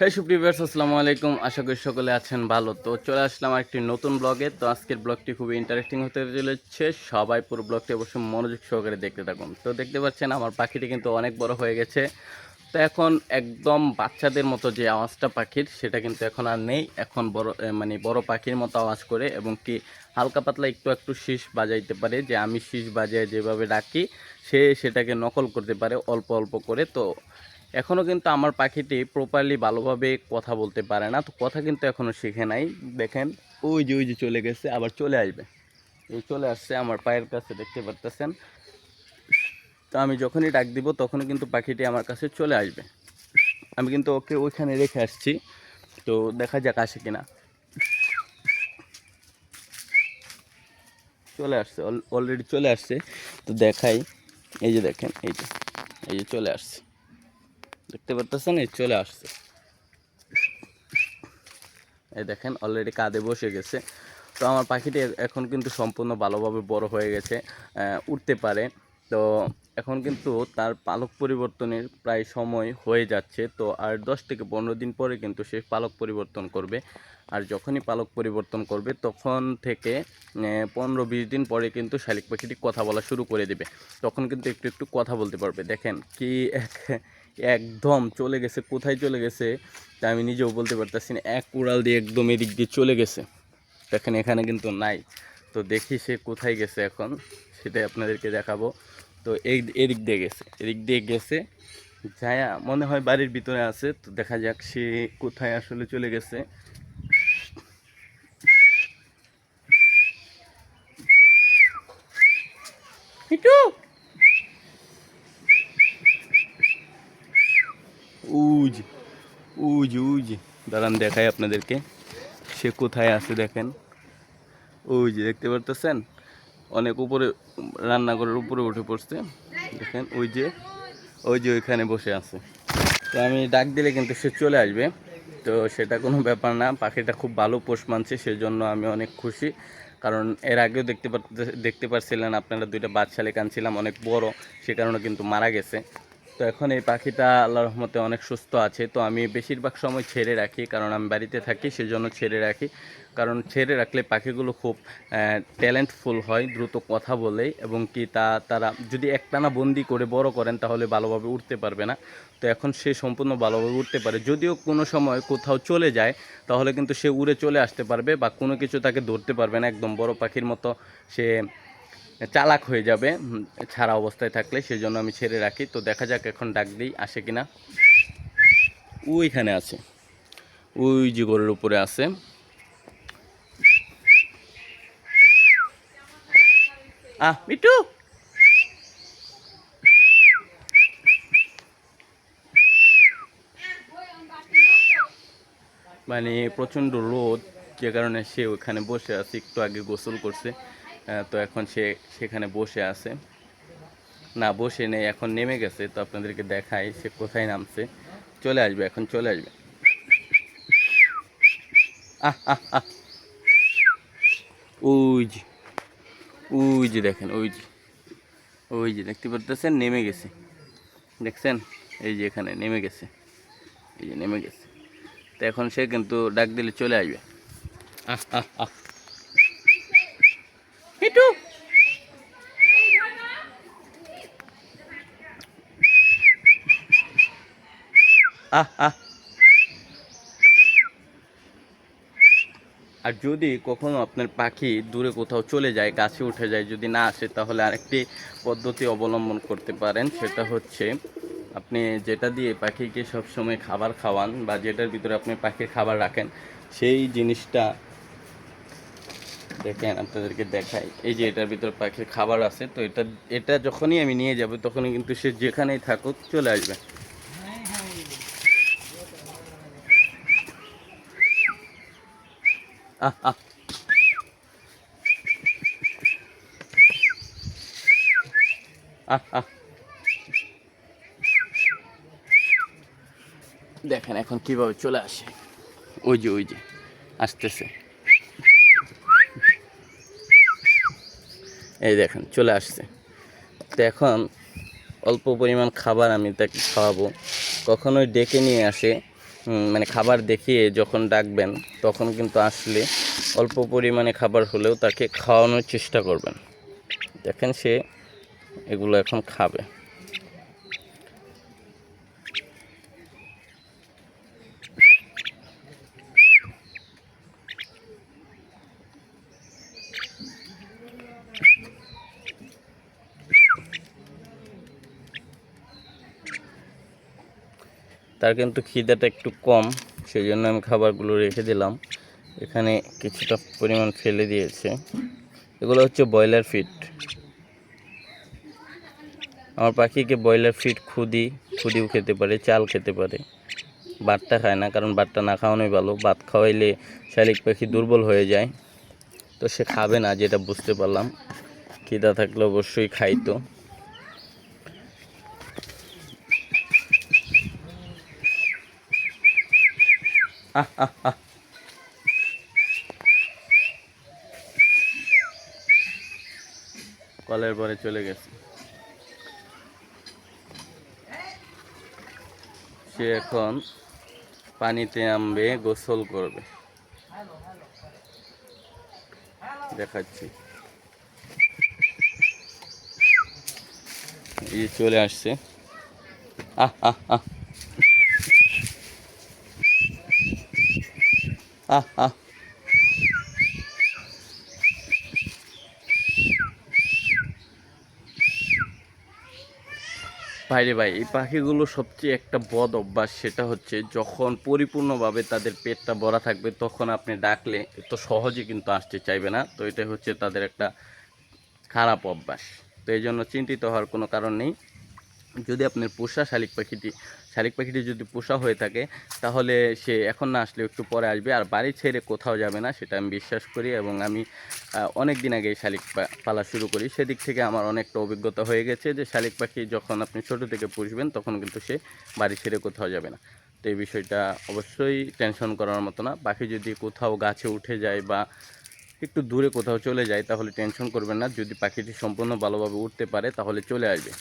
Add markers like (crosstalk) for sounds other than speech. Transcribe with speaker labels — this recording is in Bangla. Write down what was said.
Speaker 1: হ্যাঁ সুপ্রিভার্স আসসালামু আলাইকুম। আশা করি সকলে আছেন ভালো। তো চলে আসলাম একটি নতুন ব্লগে তো আজকের ব্লগটি খুবই ইন্টারেস্টিং হতে চলেছে। সবাই পুরো ব্লগটি অবশ্যই মনোযোগ সহকারে দেখতে থাকুন। তো দেখতে পাচ্ছেন, আমার পাখিটি কিন্তু অনেক বড় হয়ে গেছে। তো এখন একদম বাচ্চাদের মতো যে আওয়াজটা পাখির, সেটা কিন্তু এখন আর নেই। এখন বড় মানে বড় পাখির মতো আওয়াজ করে এবং কি হালকা পাতলা একটু একটু শীষ বাজাইতে পারে। যে আমি শীষ বাজায় যেভাবে ডাকি, সে সেটাকে নকল করতে পারে অল্প অল্প করে। তো এখনও কিন্তু আমার পাখিটি প্রপারলি ভালোভাবে কথা বলতে পারে না, তো কথা কিন্তু এখনও শিখে নাই। দেখেন, ওই যে ওই যে চলে গেছে, আবার চলে আসবে। এই চলে আসছে আমার পায়ের কাছে, দেখতে পারতেছেন? তো আমি যখনই ডাক দিব, তখনই কিন্তু পাখিটি আমার কাছে চলে আসবে। আমি কিন্তু ওকে ওইখানে রেখে আসছি, তো দেখা যাক আসে কিনা। চলে আসছে অলরেডি চলে আসছে। তো দেখাই, এই যে দেখেন, এই যে এই যে চলে আসছে। দেখতে পারতেছেন, এই চলে আসছে। এই দেখেন অলরেডি কাঁধে বসে গেছে। তো আমার পাখিটি এখন কিন্তু সম্পূর্ণ ভালোভাবে বড় হয়ে গেছে উঠতে পারে। তো এখন কিন্তু তার পালক পরিবর্তনের প্রায় সময় হয়ে যাচ্ছে। তো আর দশ থেকে পনেরো দিন পরে কিন্তু সে পালক পরিবর্তন করবে। আর যখনই পালক পরিবর্তন করবে, তখন থেকে পনেরো বিশ দিন পরে কিন্তু শালিক পাখিটি কথা বলা শুরু করে দেবে। তখন কিন্তু একটু একটু কথা বলতে পারবে। দেখেন কি এক একদম চলে গেছে, কোথায় চলে গেছে তা আমি নিজেও বলতে পারতেছি না। এক উড়াল দিয়ে একদম এদিক দিয়ে চলে গেছে। দেখেন এখানে কিন্তু নাই। তো দেখি সে কোথায় গেছে এখন, সেটাই আপনাদেরকে দেখাবো। তো এই এদিক দিয়ে গেছে, এদিক দিয়ে গেছে। যায়া মনে হয় বাড়ির ভিতরে আছে, তো দেখা যাক সে কোথায় আসলে চলে গেছে। উজ উজ উজ। দাঁড়ান দেখাই আপনাদেরকে। সে কোথায় আছে দেখেন। ওই যে দেখতে পারতেছেন? অনেক উপরে, রান্নাঘরের উপরে উঠে পড়ছে। দেখেন, ওই যে ওই যে ওইখানে বসে আছে। তো আমি ডাক দিলে কিন্তু সে চলে আসবে। তো সেটা কোনো ব্যাপার না, পাখিটা খুব ভালো পোষ মানছে, সেজন্য আমি অনেক খুশি। কারণ এর আগেও দেখতে দেখতে পারছিলেন, আপনারা দুইটা বাচ্চালে কানছিলাম অনেক বড়, সে কারণে কিন্তু মারা গেছে। তো এখন এই পাখিটা আল্লাহ রহমতে অনেক সুস্থ আছে। তো আমি বেশিরভাগ সময় ছেড়ে রাখি, কারণ আমি বাড়িতে থাকি, সেজন্য ছেড়ে রাখি। কারণ ছেড়ে রাখলে পাখিগুলো খুব ট্যালেন্টফুল হয়, দ্রুত কথা বলে এবং কি তা, তারা যদি একটানা বন্দি করে বড় করেন, তাহলে ভালোভাবে উঠতে পারবে না। তো এখন সে সম্পূর্ণ ভালোভাবে উঠতে পারে। যদিও কোনো সময় কোথাও চলে যায়, তাহলে কিন্তু সে উড়ে চলে আসতে পারবে বা কোনো কিছু তাকে ধরতে পারবে না। একদম বড় পাখির মতো সে চালাক হয়ে যাবে ছাড়া অবস্থায় থাকলে সেই জন্য আমি ছেড়ে রাখি। তো দেখা যাক এখন ডাক দিই, আসে কিনা। ওইখানে আছে। ওই যে গরুর উপরে আছে। আহ মিটু মানে প্রচণ্ড রোদ, যে কারণে সে ওখানে বসে আছে, একটু আগে গোসল করছে। তো এখন সে সেখানে বসে আছে। না, বসে নেই, এখন নেমে গেছে। তো আপনাদেরকে দেখাই সে কোথায় নামছে। চলে আসবে, এখন চলে আসবে। আহ আহ আহ। ওই যে ওই যে দেখেন, ওই যে ওই যে দেখতে পারতেছেন, নেমে গেছে। দেখছেন? এই যে এখানে নেমে গেছে। এই যে নেমে গেছে। তো এখন সে কিন্তু ডাক দিলে চলে আসবে। আহ আহ আহ একটু আহ আহ আর যদি কখনো আপনার পাখি দূরে কোথাও চলে যায়, গাছে উঠে যায়, যদি না আসে, তাহলে আরেকটি পদ্ধতি অবলম্বন করতে পারেন। সেটা হচ্ছে আপনি যেটা দিয়ে পাখিকে সবসময় খাবার খাওয়ান বা যেটার ভিতরে আপনি পাখির খাবার রাখেন, সেই জিনিসটা দেখেন, আপনাদেরকে দেখাই। এই যে এটার ভিতরে পাখির খাবার আছে, তো এটা এটা যখনই আমি নিয়ে যাব, তখনই কিন্তু সে যেখানেই থাকুক চলে আসবে আহ আহ আহ আহ দেখেন এখন কীভাবে চলে আসে। ওই যে ওই যে, আসতেছে। এই দেখেন, চলে আসছে। তো এখন অল্প পরিমাণ খাবার আমি তাকে খাওয়াবো। কখনোই ডেকে নিয়ে আসে। মানে খাবার দেখিয়ে যখন ডাকবেন, তখন কিন্তু আসলে অল্প পরিমাণে খাবার হলেও তাকে খাওয়ানোর চেষ্টা করবেন। দেখেন সে এগুলো এখন খাবে। তার কিন্তু খিদাটা একটু কম সেই জন্য আমি খাবারগুলো রেখে দিলাম। এখানে কিছুটা পরিমাণ ফেলে দিয়েছে। এগুলো হচ্ছে ব্রয়লার ফিট আমার পাখিকে ব্রয়লার ফিট খুদি খুদিও খেতে পারে, চাল খেতে পারে। বাটটা খায় না, কারণ বাটটা না খাওয়ানোই ভালো। ভাত খাওয়াইলে শালিক পাখি দুর্বল হয়ে যায়। তো সে খাবে না, যেটা বুঝতে পারলাম। খিদা থাকলে অবশ্যই খাইতো। (laughs) কলের পরে চলে গেছে। সে এখন পানিতে আমবে গোসল করবে। দেখাচ্ছি। চলে আসছে। আহ আহ আহ। আহ আহ ভাইরে ভাই, এই পাখিগুলো সবচেয়ে একটা বদ অভ্যাস, সেটা হচ্ছে যখন পরিপূর্ণভাবে তাদের পেটটা ভরা থাকবে, তখন আপনি ডাকলে তো সহজে কিন্তু আসতে চাইবে না। তো এটা হচ্ছে তাদের একটা খারাপ অভ্যাস। তো এই জন্য চিন্তিত হওয়ার কোনো কারণ নেই। যদি আপনার পোষা শালিক পাখিটি শালিক পাখিটি যদি পোষা হয়ে থাকে, তাহলে সে এখন না আসলে একটু পরে আসবে। আর বাড়ি ছেড়ে কোথাও যাবে না, সেটা আমি বিশ্বাস করি এবং আমি অনেক দিন আগে শালিক পালা শুরু করি। সেদিক থেকে আমার অনেকটা অভিজ্ঞতা হয়ে গেছে যে শালিক পাখি যখন আপনি ছোট থেকে পুষবেন, তখন কিন্তু সে বাড়ি ছেড়ে কোথাও যাবে না। তো এই বিষয়টা অবশ্যই টেনশন করার মতো না। পাখি যদি কোথাও গাছে উঠে যায় বা একটু দূরে কোথাও চলে যায়, তাহলে টেনশন করবেন না। যদি পাখিটি সম্পূর্ণ ভালোভাবে উঠতে পারে, তাহলে চলে আসবে।